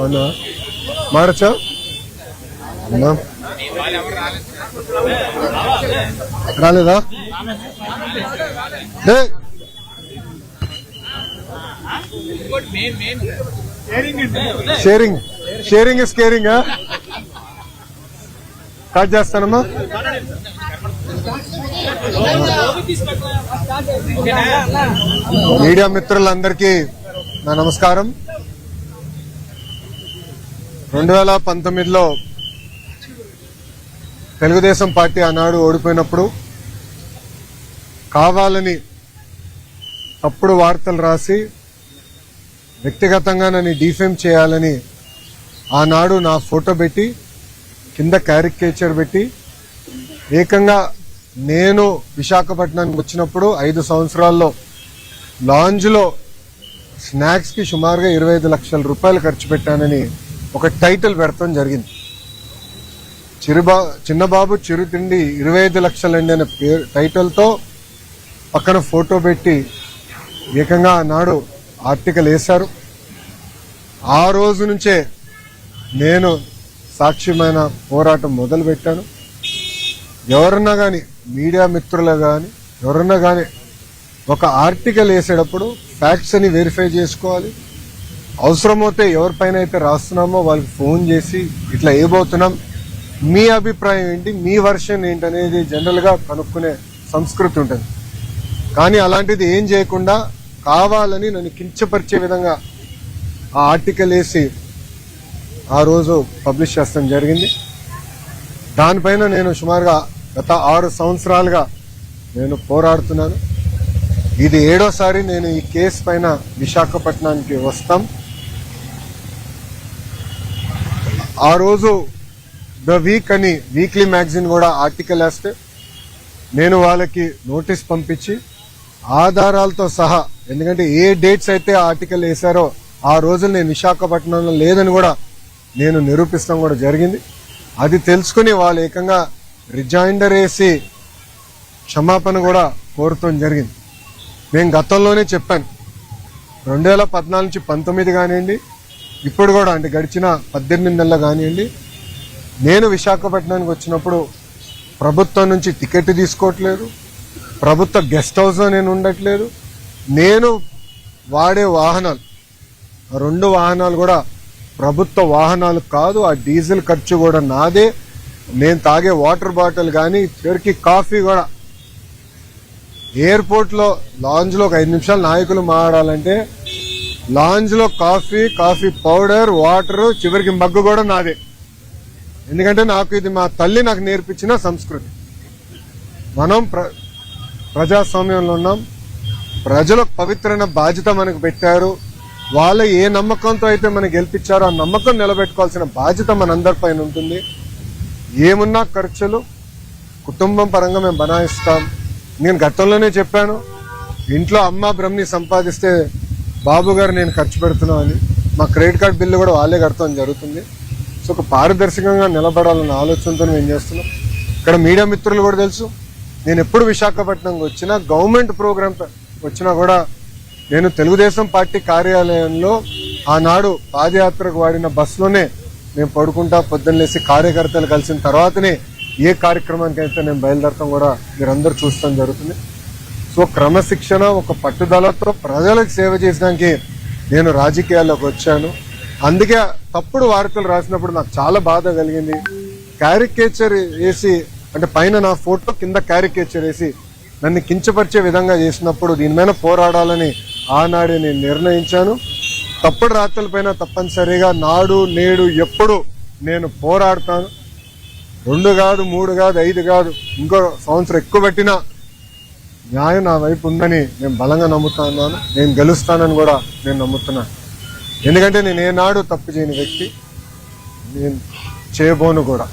అవునా? మారచ్చా? అన్నా రాలేదా? Sharing. Sharing is caring? Cut చేస్తానమ్మా. మీడియా మిత్రులందరికీ నా నమస్కారం. రెండు వేల పంతొమ్మిదిలో తెలుగుదేశం పార్టీ ఆనాడు ఓడిపోయినప్పుడు కావాలని తప్పుడు వార్తలు రాసి వ్యక్తిగతంగా నన్ను డిఫేమ్ చేయాలని ఆనాడు నా ఫోటో పెట్టి కింద క్యారికేచర్ పెట్టి ఏకంగా నేను విశాఖపట్నానికి వచ్చినప్పుడు ఐదు సంవత్సరాల్లో లాంజ్లో స్నాక్స్కి సుమారుగా ఇరవై ఐదు లక్షల రూపాయలు ఖర్చు పెట్టానని ఒక టైటిల్ పెడతాం జరిగింది. చిరుబా చిన్నబాబు చిరుతిండి ఇరవై ఐదు లక్షలండి అనే పేరు టైటిల్తో పక్కన ఫోటో పెట్టి ఏకంగా ఆనాడు ఆర్టికల్ వేశారు. ఆ రోజు నుంచే నేను సాక్ష్యమైన పోరాటం మొదలుపెట్టాను. ఎవరన్నా కానీ మీడియా మిత్రులు కానీ ఎవరన్నా కానీ ఒక ఆర్టికల్ వేసేటప్పుడు ఫ్యాక్ట్స్ అని వెరిఫై చేసుకోవాలి. అవసరమైతే ఎవరిపైన అయితే రాస్తున్నామో వాళ్ళకి ఫోన్ చేసి ఇట్లా ఏబోతున్నాం మీ అభిప్రాయం ఏంటి మీ వర్షన్ ఏంటి అనేది జనరల్గా కనుక్కునే సంస్కృతి ఉంటుంది. కానీ అలాంటిది ఏం చేయకుండా కావాలని నన్ను కించపరిచే విధంగా ఆ ఆర్టికల్ వేసి ఆ రోజు పబ్లిష్ చేస్తాం జరిగింది. దానిపైన నేను సుమారుగా గత ఆరు సంవత్సరాలుగా నేను పోరాడుతున్నాను. ఇది ఏడోసారి నేను ఈ కేసు పైన విశాఖపట్నానికి వస్తాం. ఆ రోజు ద వీక్ అని వీక్లీ మ్యాగజైన్ కూడా ఆర్టికల్ వేస్తే నేను వాళ్ళకి నోటీస్ పంపించి ఆధారాలతో సహా ఎందుకంటే ఏ డేట్స్ అయితే ఆర్టికల్ వేశారో ఆ రోజులు నేను విశాఖపట్నంలో లేదని కూడా నేను నిరూపిస్తాం కూడా జరిగింది. అది తెలుసుకుని వాళ్ళు ఏకంగా రిజైండర్ వేసి క్షమాపణ కూడా కోరుతాం జరిగింది. నేను గతంలోనే చెప్పాను. రెండు వేల పద్నాలుగు నుంచి పంతొమ్మిది కానివ్వండి ఇప్పుడు కూడా అంటే గడిచిన పద్దెనిమిది నెలలు కానివ్వండి నేను విశాఖపట్నానికి వచ్చినప్పుడు ప్రభుత్వం నుంచి టికెట్ తీసుకోవట్లేదు ప్రభుత్వ గెస్ట్ హౌస్లో నేను ఉండట్లేదు నేను వాడే వాహనాలు రెండు వాహనాలు కూడా ప్రభుత్వ వాహనాలు కాదు ఆ డీజిల్ ఖర్చు కూడా నాదే నేను తాగే వాటర్ బాటిల్ కానీ చివరికి కాఫీ కూడా. ఎయిర్పోర్ట్లో లాంజ్లో ఒక ఐదు నిమిషాలు నాయకులు మాట్లాడాలంటే లాంజ్లో కాఫీ కాఫీ పౌడర్ వాటర్ చివరికి మగ్గు కూడా నాదే. ఎందుకంటే నాకు ఇది మా తల్లి నాకు నేర్పించిన సంస్కృతి. మనం ప్ర ప్రజాస్వామ్యంలో ఉన్నాం. ప్రజలకు పవిత్రమైన బాధ్యత మనకు పెట్టారు. వాళ్ళ ఏ నమ్మకంతో అయితే మనకు గెలిపించారో ఆ నమ్మకం నిలబెట్టుకోవాల్సిన బాధ్యత మనందరిపైన ఉంటుంది. ఏమున్నా ఖర్చులు కుటుంబం పరంగా మేము బనాయిస్తాం. నేను గతంలోనే చెప్పాను ఇంట్లో అమ్మ బ్రహ్మని సంపాదిస్తే బాబు గారు నేను ఖర్చు పెడుతున్నాను అని. మా క్రెడిట్ కార్డ్ బిల్లు కూడా వాళ్ళే కడతాం జరుగుతుంది. సో ఒక పారదర్శకంగా నిలబడాలన్న ఆలోచనతో మేము చేస్తున్నాం? ఇక్కడ మీడియా మిత్రులు కూడా తెలుసు. నేను ఎప్పుడు విశాఖపట్నంకి వచ్చినా గవర్నమెంట్ ప్రోగ్రామ్ వచ్చినా కూడా నేను తెలుగుదేశం పార్టీ కార్యాలయంలో ఆనాడు పాదయాత్రకు వాడిన బస్సులోనే మేము పడుకుంటా పొద్దున్నేసి కార్యకర్తలు కలిసిన తర్వాతనే ఏ కార్యక్రమానికి అయితే నేను బయలుదేరటం కూడా మీరందరూ చూస్తాం జరుగుతుంది. సో క్రమశిక్షణ ఒక పట్టుదలతో ప్రజలకు సేవ చేయడానికి నేను రాజకీయాల్లోకి వచ్చాను. అందుకే తప్పుడు వార్తలు రాసినప్పుడు నాకు చాలా బాధ కలిగింది. క్యారికేచర్ వేసి అంటే పైన నా ఫోటో కింద క్యారికేచర్ వేసి నన్ను కించపరిచే విధంగా చేసినప్పుడు దీనిపైన పోరాడాలని ఆనాడే నేను నిర్ణయించాను. తప్పుడు రాత్రులపైన తప్పనిసరిగా నాడు నేడు ఎప్పుడు నేను పోరాడతాను. రెండు కాదు మూడు కాదు ఐదు కాదు ఇంకో సంవత్సరం ఎక్కువ పెట్టినా న్యాయం నా వైపు ఉందని నేను బలంగా నమ్ముతున్నాను నేను గెలుస్తానని కూడా నేను నమ్ముతున్నాను ఎందుకంటే నేను ఏనాడు తప్పు చేయని వ్యక్తి నేను చేయబోను కూడా.